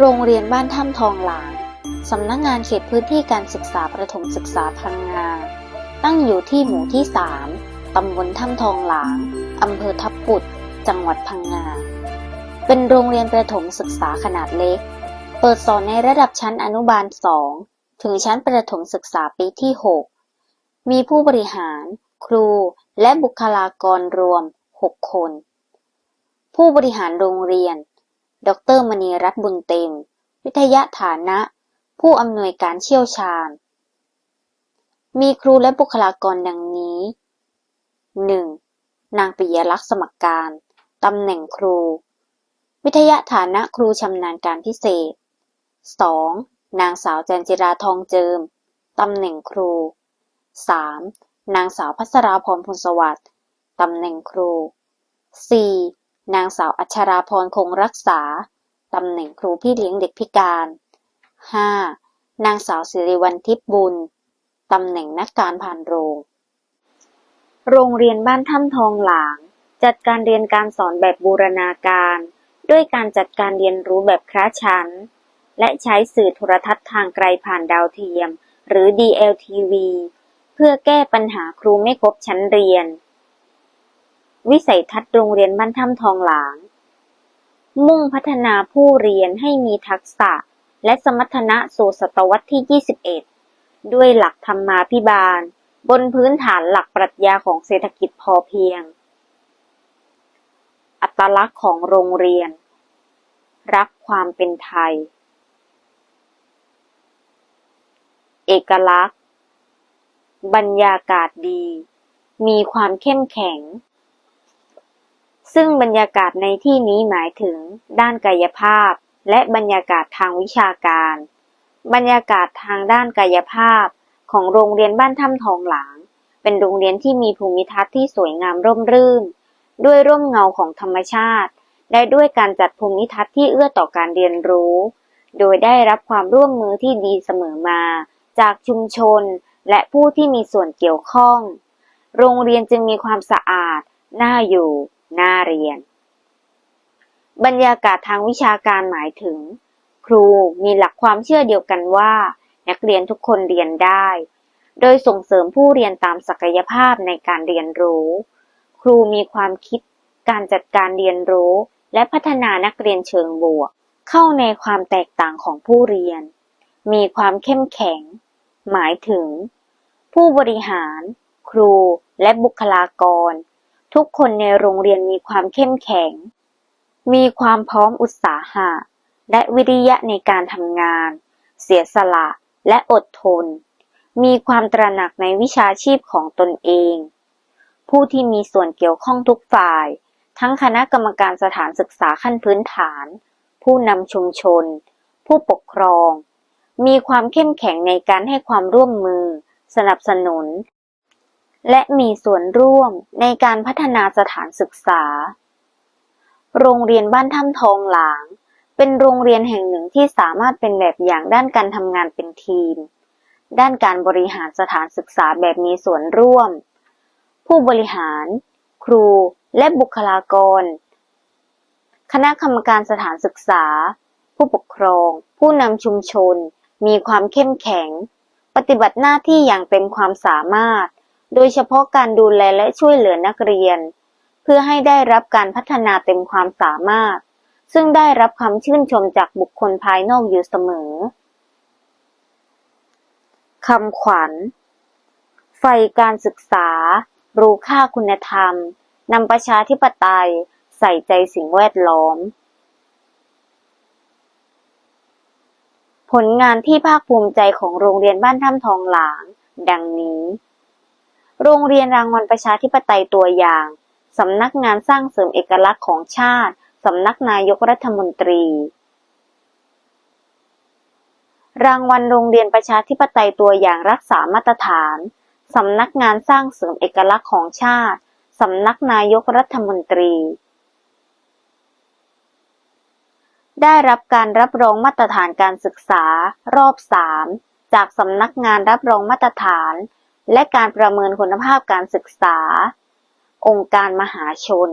โรงเรียนบ้านถ้ำทองหลางสำนักงานเขตพื้นที่การศึกษาประถมศึกษาพังงา ตั้งอยู่ที่หมู่ที่ 3 ตำบลถ้ำทองหลาง อำเภอทับปุด จังหวัดพังงา เป็นโรงเรียนประถมศึกษาขนาดเล็ก เปิดสอนในระดับชั้นอนุบาล 2 ถึงชั้นประถมศึกษาปีที่ 6 มีผู้บริหาร ครู และบุคลากรรวม 6 คน ผู้บริหารโรงเรียน ดรมณีรัตน์บุญเต็ม วิทยาฐานะ ผู้อำนวยการเชี่ยวชาญ มีครูและบุคลากรดังนี้ 1. นางปิยลักษณ์สมัครการ ตำแหน่งครู วิทยาฐานะครูชำนาญการพิเศษ 2. นางสาวแจนจิราทองเจิม ตำแหน่งครู 3. นางสาวพัสราพรพลสวัสดิ์ ตำแหน่งครู 4. นางสาวอัชราพรคงรักษา ตำแหน่งครูพี่เลี้ยงเด็กพิการ 5. นางสาวสิริวัลทิพย์บุญ ตำแหน่งนักการผ่านโรง โรงเรียนบ้านถ้ำทองหลาง จัดการเรียนการสอนแบบบูรณาการ ด้วยการจัดการเรียนรู้แบบคล้าชั้น และใช้สื่อโทรทัศน์ทางไกลผ่านดาวเทียม หรือ DLTV เพื่อแก้ปัญหาครูไม่ครบชั้นเรียน วิสัยทัศน์โรงเรียนบ้านถ้ำทองหลาง มุ่งพัฒนาผู้เรียนให้มีทักษะ และสมรรถนะสู่ศตวรรษที่ 21 ด้วยหลักธรรมาภิบาล บนพื้นฐานหลักปรัชญาของเศรษฐกิจพอเพียง อัตลักษณ์ของโรงเรียน รักความเป็นไทย เอกลักษณ์ บรรยากาศดี มีความเข้มแข็ง ซึ่งบรรยากาศในที่นี้หมายถึงด้านกายภาพ และบรรยากาศทางวิชาการ บรรยากาศทางด้านกายภาพ ของโรงเรียนบ้านถ้ำทองหลาง เป็นโรงเรียนที่มีภูมิทัศน์ที่สวยงามร่มรื่น ด้วยร่มเงาของธรรมชาติ และด้วยการจัดภูมิทัศน์ที่เอื้อต่อการเรียนรู้ โดยได้รับความร่วมมือที่ดีเสมอมา จากชุมชน และผู้ที่มีส่วนเกี่ยวข้อง โรงเรียนจึงมีความสะอาด น่าอยู่ น่าเรียน บรรยากาศทางวิชาการหมายถึง ครูมีหลักความเชื่อเดียวกันว่า นักเรียนทุกคนเรียนได้ โดยส่งเสริมผู้เรียนตามศักยภาพในการเรียนรู้ ครูมีความคิดการจัดการเรียนรู้ และพัฒนานักเรียนเชิงบวก เข้าในความแตกต่างของผู้เรียน มีความเข้มแข็ง หมายถึง ผู้บริหาร ครูและบุคลากร ทุกคนในโรงเรียนมีความเข้มแข็ง มีความพร้อมอุตสาหะ และวิริยะในการทำงาน เสียสละและอดทน มีความตระหนักในวิชาชีพของตนเอง ผู้ที่มีส่วนเกี่ยวข้องทุกฝ่าย ทั้งคณะกรรมการสถานศึกษาขั้นพื้นฐาน ผู้นำชุมชน ผู้ปกครอง มีความเข้มแข็งในการให้ความร่วมมือ สนับสนุน และมีส่วนร่วมในการพัฒนาสถานศึกษา โรงเรียนบ้านถ้ำทองหลาง เป็นโรงเรียนแห่งหนึ่งที่สามารถเป็นแบบอย่างด้านการทำงานเป็นทีม ด้านการบริหารสถานศึกษาแบบมีส่วนร่วม ผู้บริหาร ครู และบุคลากร คณะกรรมการสถานศึกษา ผู้ปกครอง ผู้นำชุมชน มีความเข้มแข็ง ปฏิบัติหน้าที่อย่างเต็มความสามารถ โดยเฉพาะการดูแลและช่วยเหลือนักเรียน เพื่อให้ได้รับการพัฒนาเต็มความสามารถ ซึ่งได้รับคำชื่นชมจากบุคคลภายนอกอยู่เสมอคำขวัญ ไฟการศึกษา รู้ค่าคุณธรรม นำประชาธิปไตย ใส่ใจสิ่งแวดล้อม ผลงานที่ภาคภูมิใจของโรงเรียนบ้านถ้ำทองหลาง ดังนี้ โรงเรียนรางวัลประชาธิปไตยตัวอย่าง สำนักงานสร้างเสริมเอกลักษณ์ของชาติ สำนักนายกรัฐมนตรี รางวัลโรงเรียนประชาธิปไตยตัวอย่างรักษามาตรฐาน สำนักงานสร้างเสริมเอกลักษณ์ของชาติ สำนักนายกรัฐมนตรี ได้รับการรับรองมาตรฐานการศึกษารอบ 3 จากสำนักงานรับรองมาตรฐาน และการประเมินคุณภาพการศึกษา องค์การมหาชน